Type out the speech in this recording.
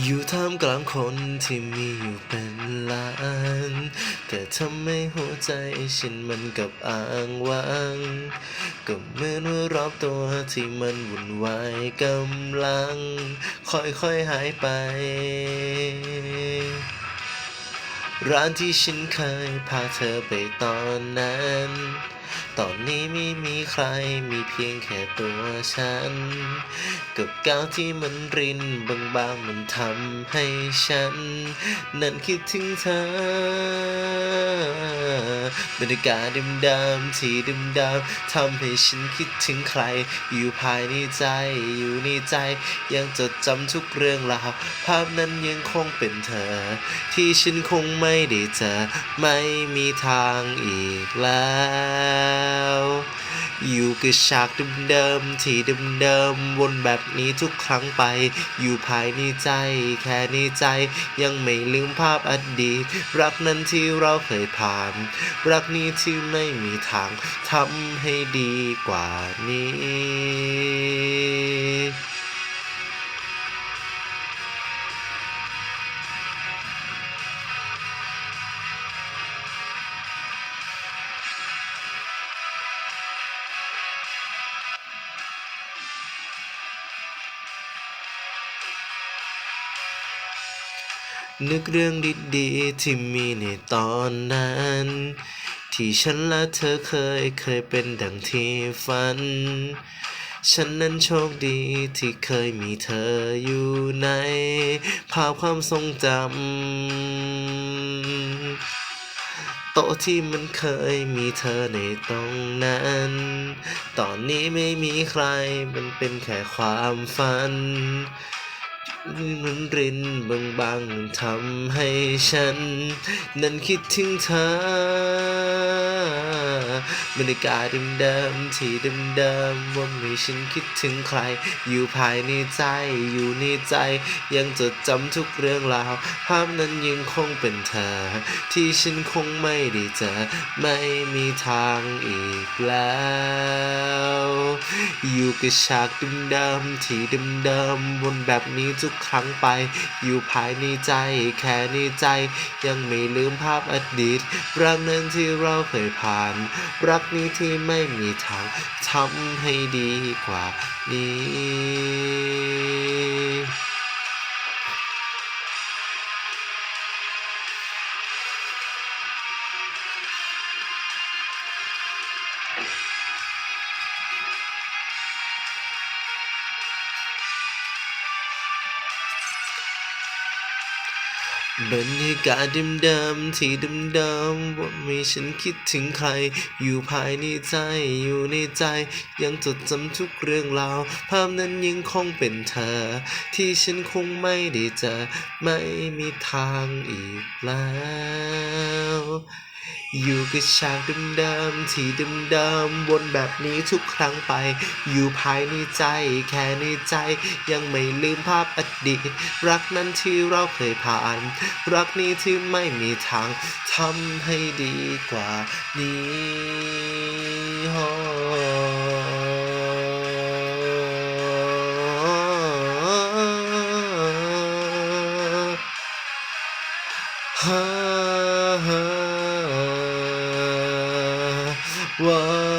อยู่ท่ามกลางคนที่มีอยู่เป็นล้าน แต่ทำให้หัวใจฉันมันกับอ้างว้างก็เหมือนว่ารอบตัวที่มันวุ่นวายกำลัง ค่อยๆหายไป ร้านที่ฉันเคยพาเธอไปตอนนั้น ตอนนี้ไม่มีใครมีเพียงแค่ตัวฉัน กับก้าวที่มันรินบางๆมันทำให้ฉัน นั้นคิดถึงเธอบรรยากาศดิมๆที่ดิมๆทำให้ฉันคิดถึงใคร อยู่ภายในใจอยู่ในใจ ยังจดจำทุกเรื่องราวภาพนั้นยังคงเป็นเธอ ที่ฉันคงไม่ได้เจอไม่มีทางอีกแล้วอยู่กับฉากเดิมๆที่เดิมๆวนแบบนี้ทุกครั้งไป อยู่ภายในใจ แค่ในใจ ยังไม่ลืมภาพอดีต รักนั้นที่เราเคยผ่าน รักนี้ที่ไม่มีทางทำให้ดีกว่านี้ นึกเรื่องดีๆที่มีในตอนนั้น ที่ฉันและเธอเคยเคยเป็นดังที่ฝัน ฉันนั้นโชคดีที่เคยมีเธออยู่ใน ภาพความทรงจำโต๊ะที่มันเคยมีเธอในตรงนั้น ตอนนี้ไม่มีใครมันเป็นแค่ความฝัน มันรินบางๆมันทำให้ฉัน นั้นคิดถึงเธอบรรยากาศเดิมๆที่เดิมๆว่าไม่ฉันคิดถึงใคร อยู่ภายในใจอยู่ในใจ ยังจดจำทุกเรื่องราวภาพนั้นยังคงเป็นเธอ ที่ฉันคงไม่ได้เจอ ไม่มีทางอีกแล้ว อยู่กับฉากเดิมๆที่เดิมๆวนแบบนี้ทุกครั้งไป อยู่ภายในใจแค่ในใจ ยังไม่ลืมภาพอดีตรักนั้นที่เราเคยผ่านรักนี้ที่ไม่มีทางทำให้ดีกว่านี้ บรรยากาศเดิมๆที่เดิมๆว่าไม่ฉันคิดถึงใคร อยู่ภายในใจอยู่ในใจ ยังจดจำทุกเรื่องราว ภาพนั้นยังคงเป็นเธอ ที่ฉันคงไม่ได้เจอ ไม่มีทางอีกแล้ว อยู่กับฉากเดิมๆที่เดิมๆวนแบบนี้ทุกครั้งไป อยู่ภายในใจ แค่ในใจ ยังไม่ลืมภาพอดีต รักนั้นที่เราเคยผ่าน รักนี้ที่ไม่มีทางทำให้ดีกว่านี้ฮอ 我